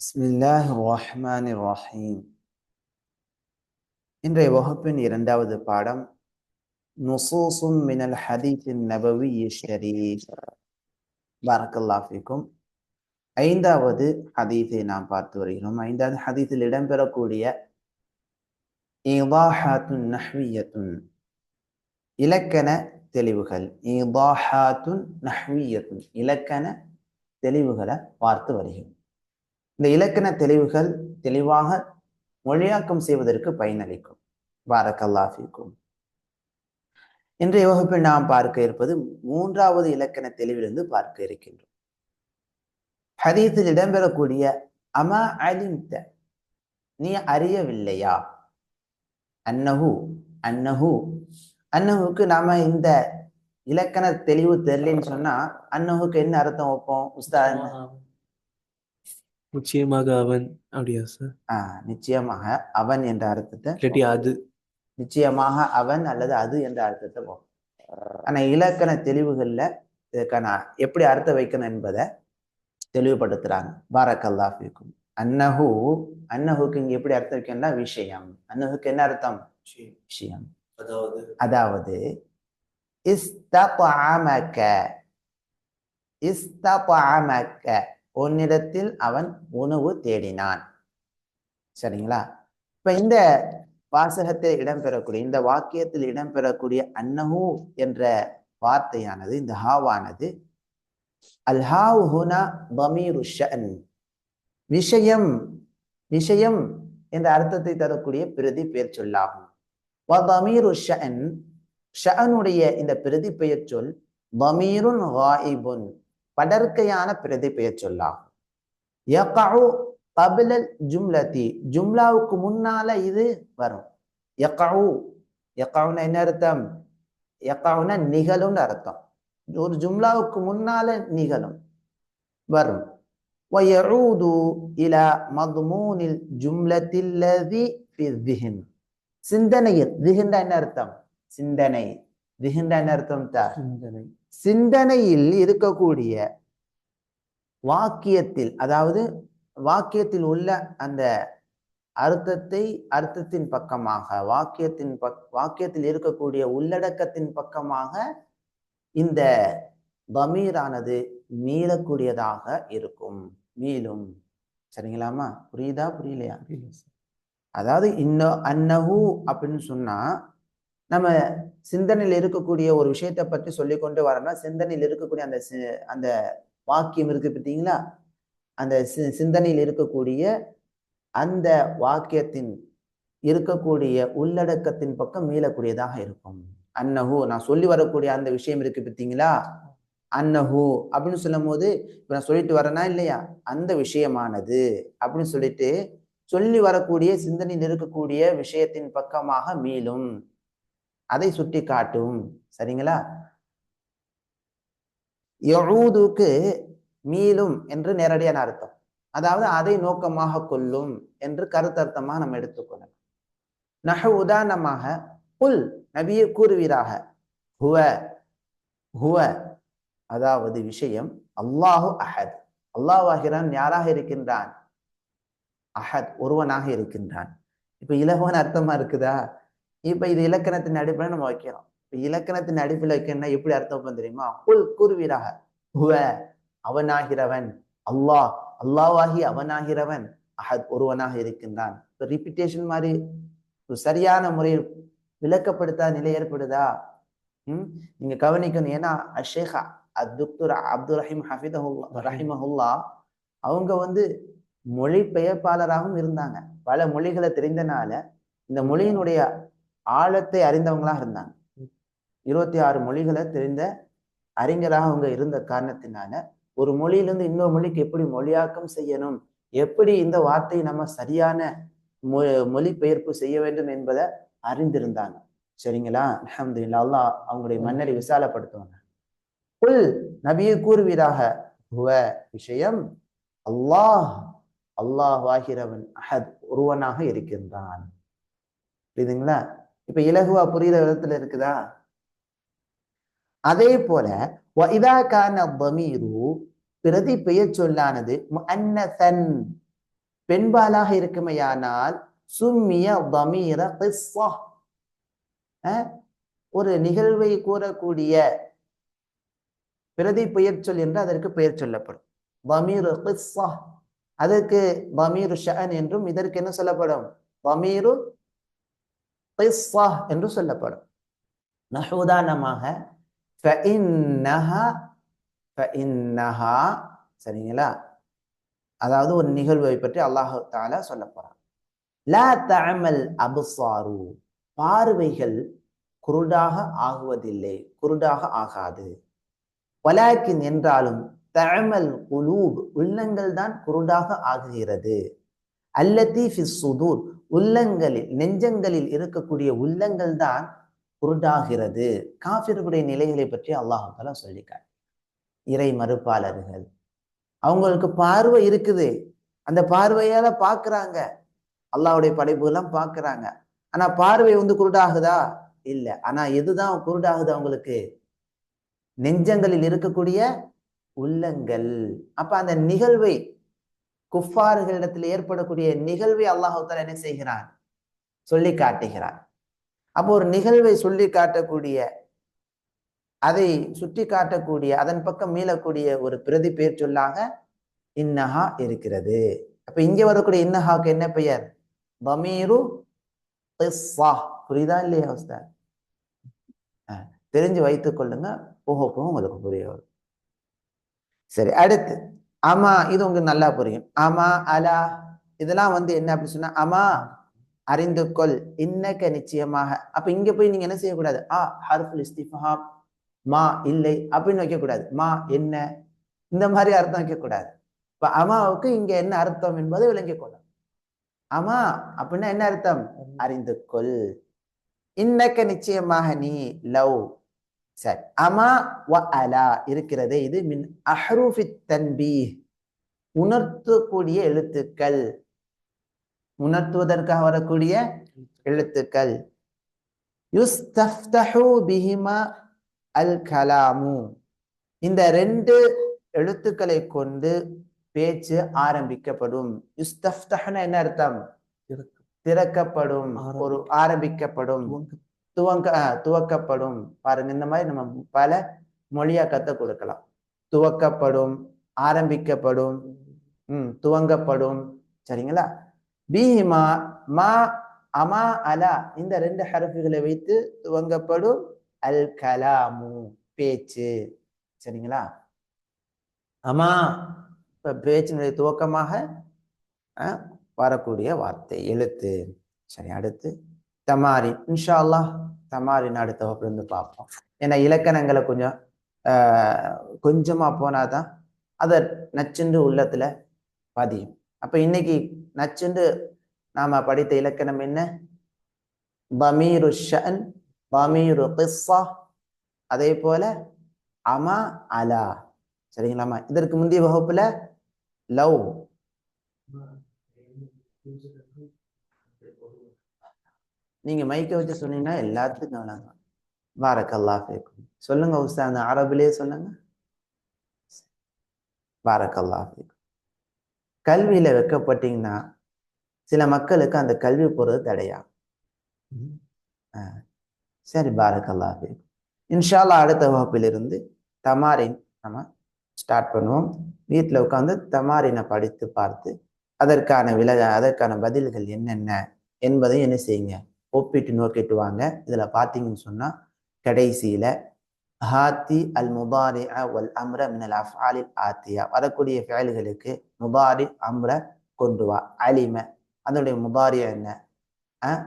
بسم الله الرحمن الرحيم இன்றைய வகுப்பின் இரண்டாவது பாடம் நுசூசும் மினல் ஹதீஸின் நபவி ஷரீஃப் பாரக்கல்லா ஃபீக்கும் ஐந்தாவது ஹதீஸை நாம் பார்த்து வருகிறோம் ஐந்தாவது ஹதீஸில் இடம்பெறக்கூடிய இதாஹாத்துன் நஹ்வியத்துன் இலக்கண தெளிவுகள் இதாஹாத்துன் நஹ்வியத்துன் இலக்கண தெளிவுகளை பார்த்து வருகிறோம் இந்த இலக்கண தெளிவுகள் தெளிவாக மொழியாக்கம் செய்வதற்கு பயனளிக்கும். பாரக்கல்லாஃபிக்கும் இன்றைய வகுப்பில் நாம் பார்க்க இருப்பது மூன்றாவது இலக்கண தெளிவிலிருந்து பார்க்க இருக்கின்றோம். ஹதீஸில் இடம்பெறக்கூடிய அமா அலிம்த? நீ அறியவில்லையா? அன்னஹு அன்னஹு. அன்னஹுக்கு நாம இந்த இலக்கண தெளிவு தெரியலன்னு சொன்னா அன்னஹுக்கு என்ன அர்த்தம் வைப்போம் உஸ்தா நிச்சயமாக அவன் அப்படியா சார்? ஆஹ் நிச்சயமாக அவன் என்ற அர்த்தத்தை இல்லாட்டி அது. நிச்சயமாக அவன் அல்லது அது என்ற அர்த்தத்தை போகும். ஆனா இலக்கண தெளிவுகள்ல இதுக்கான எப்படி அர்த்தம் வைக்கணும் என்பதை தெளிவுபடுத்துறாங்க. பாரக்கல்லா ஃபீக்கும். அன்னஹு அன்னஹுக்கு இங்க எப்படி அர்த்தம் வைக்கணும்னா விஷயம். அன்னஹுக்கு என்ன அர்த்தம்? விஷயம். அதாவது? அதாவது இஸ்தபஅமக இஸ்தபஅமக உன்னிடத்தில் அவன் உணவு தேடினான். சரிங்களா? இப்ப இந்த வாசகத்தில் இடம்பெறக்கூடிய இந்த வாக்கியத்தில் இடம்பெறக்கூடிய அன்னஹு என்ற வார்த்தையானது இந்த ஹாவானது அல் ஹுனா பமீரு ஷன். விஷயம் விஷயம் என்ற அர்த்தத்தை தரக்கூடிய பிரதி பெயர் சொல்லாகும். வமீரு ஷன் ஷனுடைய இந்த பிரதி பெயர் சொல் பமீருன் ஹாயிபுன். படர்க்கையான பிரதி பெயர் சொல்லாகும் யகஉ கபிலல் ஜும்லதி ஜும்லாவுக்கு முன்னால இது வரும் யகஉ யகவுன என்ன அர்த்தம் யகவுன நிகழும்னு அர்த்தம் ஒரு ஜும்லாவுக்கு முன்னால நிகழும் வரும் ويعود إلى مضمون الجملة الذي في الذهن சிந்தனையில் திகின்ற என்ன அர்த்தம் சிந்தனை திகின்ற என்ன அர்த்தம் தா சிந்தனை சிந்தனையில் இருக்கக்கூடிய வாக்கியத்தில் அதாவது வாக்கியத்தில் உள்ள அந்த அர்த்தத்தை அர்த்தத்தின் பக்கமாக வாக்கியத்தின் பக் வாக்கியத்தில் இருக்கக்கூடிய உள்ளடக்கத்தின் பக்கமாக இந்த பமீரானது மீளக்கூடியதாக இருக்கும். மீளும். சரிங்களாமா புரியுதா? புரியலையா. அதாவது இன்னும் அன்னஹு அப்படின்னு சொன்னா நம்ம சிந்தனையில் இருக்கக்கூடிய ஒரு விஷயத்தை பற்றி சொல்லிக்கொண்டு வரோம்னா சிந்தனையில் இருக்கக்கூடிய அந்த சி- அந்த வாக்கியம் இருக்கு பார்த்தீங்களா? அந்த சி- சிந்தனையில் இருக்கக்கூடிய அந்த வாக்கியத்தின் இருக்கக்கூடிய உள்ளடக்கத்தின் பக்கம் மீளக்கூடியதாக இருக்கும். அன்னஹு நான் சொல்லி வரக்கூடிய அந்த விஷயம் இருக்கு பார்த்தீங்களா? அன்னஹு அப்படின்னு சொல்லும் போது இப்ப நான் சொல்லிட்டு வரேனா இல்லையா? அந்த விஷயமானது அப்படின்னு சொல்லிட்டு சொல்லி வரக்கூடிய சிந்தனையில் இருக்கக்கூடிய விஷயத்தின் பக்கமாக மீளும். அதை சுட்டி காட்டும். சரிங்களா? எழுதுக்கு மீளும் என்று நேரடியான அர்த்தம். அதாவது அதை நோக்கமாக கொள்ளும் என்று கருத்தர்த்தமாக நம்ம எடுத்துக்கொள்ளலாம் நக உதாரணமாக புல் நபியை கூறுவீராக. ஹுவ ஹுவ அதாவது விஷயம் அல்லாஹு அஹத் அல்லாஹ் யாராக இருக்கின்றான்? அஹத் ஒருவனாக இருக்கின்றான். இப்ப இலவன் அர்த்தமா இருக்குதா? இப்ப இது இலக்கணத்தின் அடிப்படையில் நம்ம வைக்கிறோம் இப்ப இலக்கணத்தின் அடிப்படையில் வைக்கணும்னா எப்படி அர்த்தம் வைப்போம் தெரியுமா? புல் கூறுவீராக. ஹுவ அவனாகிறவன். அல்லாஹ் அல்லாஹ்வாகி அவனாகிறவன். அஹத் ஒருவனாக இருக்கின்றான். இப்ப ரிப்பிட்டேஷன் மாதிரி சரியான முறையில் விளக்கப்படுத்தா நிலை ஏற்படுதா? ம்? நீங்க கவனிக்கணும். ஏன்னா அஷேகா அத்துக்துர் அப்துல் ரஹீம் ஹஃபிதஹுல்லா ரஹிமஹுல்லா அவங்க வந்து மொழி பெயர்ப்பாளராகவும் இருந்தாங்க. பல மொழிகளை தெரிந்தனால இந்த மொழியினுடைய ஆழத்தை அறிந்தவங்களாக இருந்தாங்க. இருபத்தி ஆறு மொழிகளை தெரிந்த அறிஞராக அவங்க இருந்த காரணத்தினால ஒரு மொழியிலிருந்து இன்னொரு மொழிக்கு எப்படி மொழியாக்கம் செய்யணும் எப்படி இந்த வார்த்தையை நம்ம சரியான மொ மொழிபெயர்ப்பு செய்ய வேண்டும் என்பதை அறிந்திருந்தாங்க. சரிங்களா? அல்ஹம்துலில்லாஹ் அல்லாஹ் அவங்களுடைய மன்னரை விசாலப்படுத்துவாங்க. புல் நபியை கூறுவீராக ஹுவ விஷயம் அல்லாஹ் அல்லாஹ் ஆகிறவன் அஹத் ஒருவனாக இருக்கின்றான். புரியுதுங்களா? இப்ப இலகுவா புரியுற விதத்துல இருக்குதா? அதே போல இதா கான பமீரு பிரதி பெயர் சொல்லானது முன்னசன் பெண்பாலாக இருக்குமையானால் சும்மிய பமீர கிஸ்ஸா. ஒரு நிகழ்வை கூறக்கூடிய பிரதி பெயர் சொல் என்று அதற்கு பெயர் சொல்லப்படும். பமீரு கிஸ்ஸா. அதற்கு பமீரு ஷன் என்றும் இதற்கு என்ன சொல்லப்படும்? பமீரு கிஸ்ஸா என்று சொல்லப்படும். நஹ் சரிங்களா? அதாவது ஒரு நிகழ்வை பற்றி அல்லாஹு தாலா சொல்ல போறான். லா தமல் அபுசாரு பார்வைகள் குருடாக ஆகுவதில்லை குருடாக ஆகாது. வலாக்கின் என்றாலும் தமல் குலூப் உள்ளங்கள் தான் குருடாக ஆகுகிறது. அல்லத்தி சுதூர் உள்ளங்களில் நெஞ்சங்களில் இருக்கக்கூடிய உள்ளங்கள் தான் குருடாகிறது. காஃபிர்களுடைய நிலைகளை பற்றி அல்லாஹால தாலா சொல்லிக்கார் இறை மறுப்பாளர்கள். அவங்களுக்கு பார்வை இருக்குது. அந்த பார்வையால பாக்குறாங்க அல்லாவுடைய படைப்புகள்லாம் பாக்குறாங்க ஆனா பார்வை வந்து குருடாகுதா? இல்லை. ஆனா எதுதான் குருடாகுது அவங்களுக்கு? நெஞ்சங்களில் இருக்கக்கூடிய உள்ளங்கள். அப்ப அந்த நிகழ்வை குஃபார்களிடத்தில் ஏற்படக்கூடிய நிகழ்வை அல்லாஹால என்ன செய்கிறான்? சொல்லி காட்டுகிறான். அப்போ ஒரு நிகழ்வை சொல்லி காட்டக்கூடிய அதை சுட்டி காட்டக்கூடிய அதன் பக்கம் மீளக்கூடிய ஒரு பிரதி பெயர் சொல்லாக இன்னஹா இருக்கிறது. அப்ப இங்க வரக்கூடிய இன்னஹாக்கு என்ன பெயர்? பமீரு புரியுதா இல்லையா உஸ்தாத்? தெரிஞ்சு வைத்துக் கொள்ளுங்க. போக போக உங்களுக்கு புரிய வரும். சரி அடுத்து. ஆமா இது உங்களுக்கு நல்லா புரியும். ஆமா அலா இதெல்லாம் வந்து என்ன அப்படி சொன்னா ஆமா அறிந்து கொள் இன்னக்க நிச்சயமாக. அப்ப இங்க போய் நீங்க என்ன செய்யக்கூடாது? ஆ ஹர்ஃபுல் இஸ்திஃபாம் மா இல்லை அப்படின்னு வைக்கக்கூடாது. மா என்ன இந்த மாதிரி அர்த்தம் வைக்கக்கூடாது. இப்ப அமாவுக்கு இங்க என்ன அர்த்தம் என்பதை விளங்கிக் கொள்ளும். அமா அப்படின்னா என்ன அர்த்தம்? அறிந்து கொள். இன்னக்க நிச்சயமாக நீ லவ் சரி அமா வ அலா இருக்கிறதே இது மின் அஹ்ரூஃபி தன்பீ உணர்த்தக்கூடிய எழுத்துக்கள். உணர்த்துவதற்காக வரக்கூடிய எழுத்துக்கள். யுஸ்தஃப்தஹு பிஹிமா அல் கலாமு. இந்த ரெண்டு எழுத்துக்களை கொண்டு பேச்சு ஆரம்பிக்கப்படும். யுஸ்தஃப்தஹ்னா என்ன அர்த்தம்? திறக்கப்படும். ஒரு ஆரம்பிக்கப்படும். துவங்க துவக்கப்படும். பாருங்க இந்த மாதிரி நம்ம பல மொழியாக்கத்தை கொடுக்கலாம். துவக்கப்படும் ஆரம்பிக்கப்படும் ம் துவங்கப்படும். சரிங்களா? பீஹிமா மா அமா அலா இந்த ரெண்டு ஹரஃபுகளை வைத்து துவங்கப்படும் அல் கலாமு பேச்சு. சரிங்களா? அமா இப்ப பேச்சினுடைய துவக்கமாக வரக்கூடிய வார்த்தை எழுத்து. சரி அடுத்து. தமாரி இன்ஷா அல்லாஹ் தமாரின் அடுத்த வகுப்புலேருந்து பார்ப்போம். ஏன்னா இலக்கணங்களை கொஞ்சம் கொஞ்சமாக கொஞ்சமா போனாதான் அதை நச்சுண்டு உள்ளத்துல பதியும். அப்போ இன்னைக்கு நச்சுண்டு நாம படித்த இலக்கணம் என்ன? பமீரு ஷன் பமீரு கிஸ்ஸா அதே போல அமா அலா. சரிங்களாமா இதற்கு முந்தைய வகுப்புல லவ். நீங்கள் மைக்கை வச்சு சொன்னீங்கன்னா எல்லாத்துக்கும் விளங்கும் பாரக்கல்லா ஃபீக்கும். சொல்லுங்க அந்த அரபிலே சொல்லுங்க. பாரக்கல்லா ஃபீக்கும். கல்வியில வைக்கப்பட்டீங்கன்னா சில மக்களுக்கு அந்த கல்வி போறது தடையா? சரி பாரக்கல்லா ஃபீக்கும். இன்ஷால்லா அடுத்த வகுப்பிலிருந்து தமாரின் நம்ம ஸ்டார்ட் பண்ணுவோம். வீட்டில் உட்காந்து தமாரினை படித்து பார்த்து அதற்கான விலக அதற்கான பதில்கள் என்னென்ன என்பதையும் என்ன செய்யுங்க? ஒப்பிட்டு நோக்கிட்டு வாங்க இதுல பார்த்தீங்கன்னு சொன்னால் கடைசியில் ஹாத்தி அல் முபாரி வல் அம்ர மினல் அஃபாலில் ஆத்தியா. வரக்கூடிய ஃபேல்களுக்கு முபாரி அம்ர கொண்டு வா. அலிம. அதனுடைய முபாரி என்ன?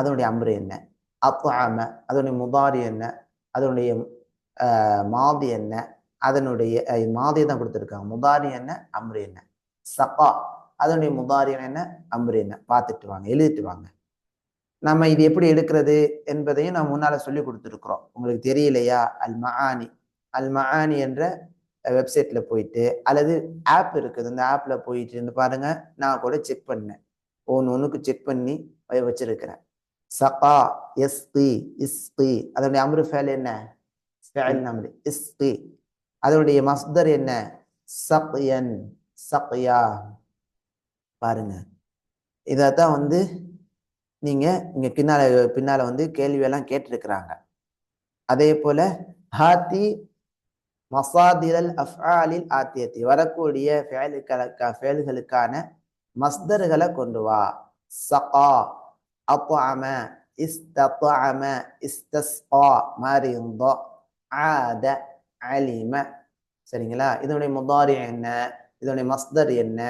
அதனுடைய அம்ரு என்ன? அத்தாம அதனுடைய முபாரி என்ன? அதனுடைய மாதி என்ன? அதனுடைய மாதி தான் கொடுத்துருக்காங்க. முபாரி என்ன? அம்ரு என்ன? சப்பா அதனுடைய முபாரி என்ன? அம்ரு என்ன? பார்த்துட்டு வாங்க. எழுதிட்டு வாங்க. நம்ம இது எப்படி எடுக்கிறது என்பதையும் நான் முன்னால் சொல்லி கொடுத்துருக்குறோம். உங்களுக்கு தெரியலையா? அல் மஹானி. அல் மஹானி என்ற வெப்சைட்ல போயிட்டு அல்லது ஆப் இருக்குது. இந்த ஆப்ல போயிட்டு இருந்து பாருங்க. நான் கூட செக் பண்ணேன். ஒன்று ஒன்றுக்கு செக் பண்ணி வச்சிருக்கிறேன். சகா எஸ்கி இஸ்கி அதனுடைய அம்ரு ஃபேல் என்ன? ஃபேல் அம்ரு. இஸ்கி அதனுடைய மஸ்தர் என்ன? சக்யன். சக்யா. பாருங்க. இதைத்தான் வந்து நீங்க இங்க பின்னால பின்னால வந்து கேள்வியெல்லாம் கேட்டிருக்கிறாங்க. அதே போல ஹாத்தி மசாதிரல் அஃபாலில் ஆத்தியத்தி வரக்கூடிய ஃபேலுக்களுக்கா ஃபேல்களுக்கான மஸ்தர்களை கொண்டு வா. சகா அத்அம இஸ்தத்அம இஸ்தஸ்கா மரிந்த ஆத அலிம. சரிங்களா? இதனுடைய முதாரி என்ன? இதனுடைய மஸ்தர் என்ன?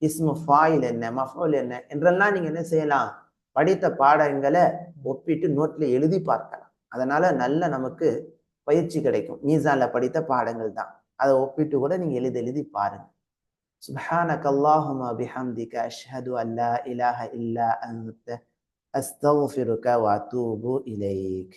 இஸ்மு ஃபாயில் என்ன? மஃபூல் என்ன? என்றெல்லாம் நீங்க என்ன செய்யலாம்? படித்த பாடங்களை ஒப்பிட்டு நோட்ல எழுதி பார்க்கலாம் அதனால நல்ல நமக்கு பயிற்சி கிடைக்கும் மீசான்ல படித்த பாடங்கள் தான் அதை ஒப்பிட்டு கூட நீங்க எழுதி எழுதி பாருங்க سبحانك اللهم بحمدك أشهد أن لا إله إلا أنت أستغفرك وأتوب إليك